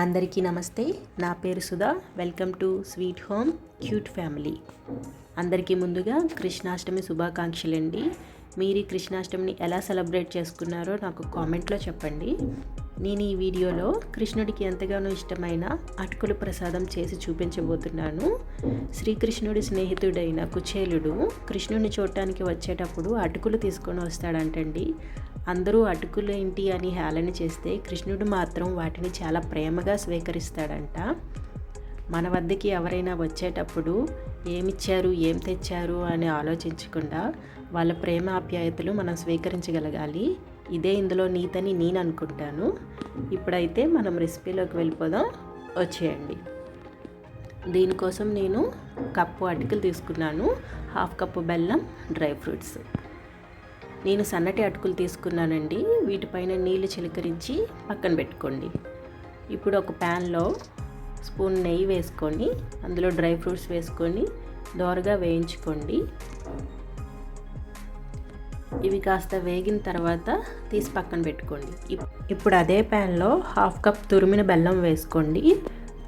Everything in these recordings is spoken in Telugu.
అందరికీ నమస్తే. నా పేరు Sudha. Welcome to sweet home cute family అందరికీ ముందుగా కృష్ణాష్టమి శుభాకాంక్షలండి. మీరు ఈ కృష్ణాష్టమిని ఎలా సెలబ్రేట్ చేసుకున్నారో నాకు కామెంట్లో చెప్పండి. నేను ఈ వీడియోలో కృష్ణుడికి ఎంతగానో ఇష్టమైన అటుకులు ప్రసాదం చేసి చూపించబోతున్నాను. శ్రీకృష్ణుడి స్నేహితుడైన కుచేలుడు కృష్ణుడిని చూడటానికి వచ్చేటప్పుడు అటుకులు తీసుకొని వస్తాడంటండి. అందరూ అటుకులు ఏంటి అని హేళన చేస్తే కృష్ణుడు మాత్రం వాటిని చాలా ప్రేమగా స్వీకరిస్తాడంట. మన వద్దకి ఎవరైనా వచ్చేటప్పుడు ఏమిచ్చారు ఏం తెచ్చారు అని ఆలోచించకుండా వాళ్ళ ప్రేమ ఆప్యాయతలు మనం స్వీకరించగలగాలి. ఇదే ఇందులో నీతని నేను అనుకుంటాను ఇప్పుడైతే మనం రెసిపీలోకి వెళ్ళిపోదాం. వచ్చేయండి. దీనికోసం నేను కప్పు అటుకులు తీసుకున్నాను. హాఫ్ కప్పు బెల్లం డ్రై ఫ్రూట్స్. నేను సన్నటి అటుకులు తీసుకున్నానండి. వీటిపైన నీళ్ళు చిలకరించి పక్కన పెట్టుకోండి. ఇప్పుడు ఒక ప్యాన్లో స్పూన్ నెయ్యి వేసుకొని అందులో డ్రై ఫ్రూట్స్ వేసుకొని దోరగా వేయించుకోండి. ఇవి కాస్త వేగిన తర్వాత తీసి పక్కన పెట్టుకోండి. ఇప్పుడు అదే ప్యాన్లో హాఫ్ కప్ తురిమిన బెల్లం వేసుకోండి.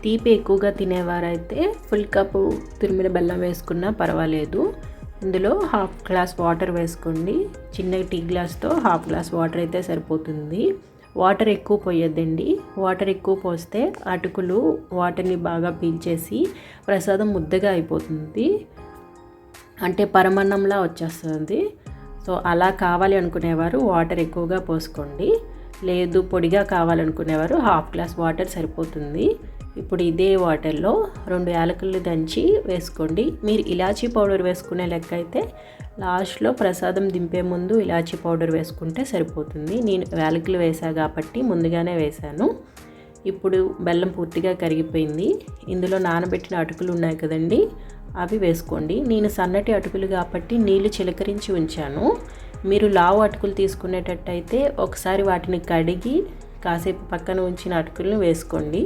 తీపి ఎక్కువగా తినేవారైతే ఫుల్ కప్ తురిమిన బెల్లం వేసుకున్నా పర్వాలేదు. ఇందులో హాఫ్ గ్లాస్ వాటర్ వేసుకోండి. చిన్న టీ గ్లాస్తో హాఫ్ గ్లాస్ వాటర్ అయితే సరిపోతుంది. వాటర్ ఎక్కువ పోయొద్దండి. వాటర్ ఎక్కువ పోస్తే అటుకులు వాటర్ని బాగా పీల్చేసి ప్రసాదం ముద్దగా అయిపోతుంది. అంటే పరమన్నంలా వచ్చేస్తుంది. సో అలా కావాలి అనుకునేవారు వాటర్ ఎక్కువగా పోసుకోండి. లేదు పొడిగా కావాలనుకునేవారు హాఫ్ గ్లాస్ వాటర్ సరిపోతుంది. ఇప్పుడు ఇదే వాటర్లో రెండు యాలకులు దంచి వేసుకోండి. మీరు ఇలాచీ పౌడర్ వేసుకునే లెక్క అయితే లాస్ట్లో ప్రసాదం దింపే ముందు ఇలాచీ పౌడర్ వేసుకుంటే సరిపోతుంది. నేను యాలకులు వేసా కాబట్టి ముందుగానే వేశాను ఇప్పుడు బెల్లం పూర్తిగా కరిగిపోయింది. ఇందులో నానబెట్టిన అటుకులు ఉన్నాయి కదండి అవి వేసుకోండి. నేను సన్నటి అటుకులు కాబట్టి నీళ్ళు చిలకరించి ఉంచాను. మీరు లావు అటుకులు తీసుకునేటట్టయితే ఒకసారి వాటిని కడిగి కాసేపు పక్కన ఉంచిన అటుకులను వేసుకోండి.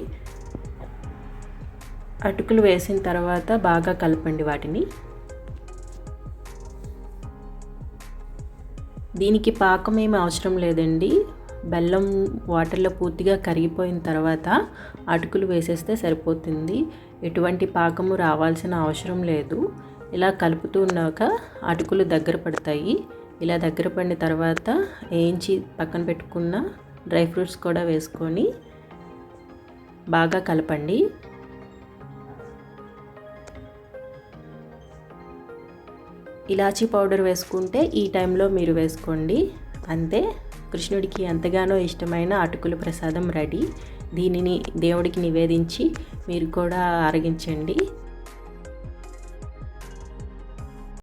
అటుకులు వేసిన తర్వాత బాగా కలపండి వాటిని. దీనికి పాకం ఏమి అవసరం లేదండి. బెల్లం వాటర్లో పూర్తిగా కరిగిపోయిన తర్వాత అటుకులు వేసేస్తే సరిపోతుంది. ఎటువంటి పాకము రావాల్సిన అవసరం లేదు. ఇలా కలుపుతూ ఉన్నాక అటుకులు దగ్గర పడతాయి. ఇలా దగ్గర పడిన తర్వాత వేయించి పక్కన పెట్టుకున్న డ్రై ఫ్రూట్స్ కూడా వేసుకొని బాగా కలపండి. ఇలాచీ పౌడర్ వేసుకుంటే ఈ టైంలో మీరు వేసుకోండి. అంతే. కృష్ణుడికి ఎంతగానో ఇష్టమైన అటుకుల ప్రసాదం రెడీ. దీనిని దేవుడికి నివేదించి మీరు కూడా ఆరగించండి.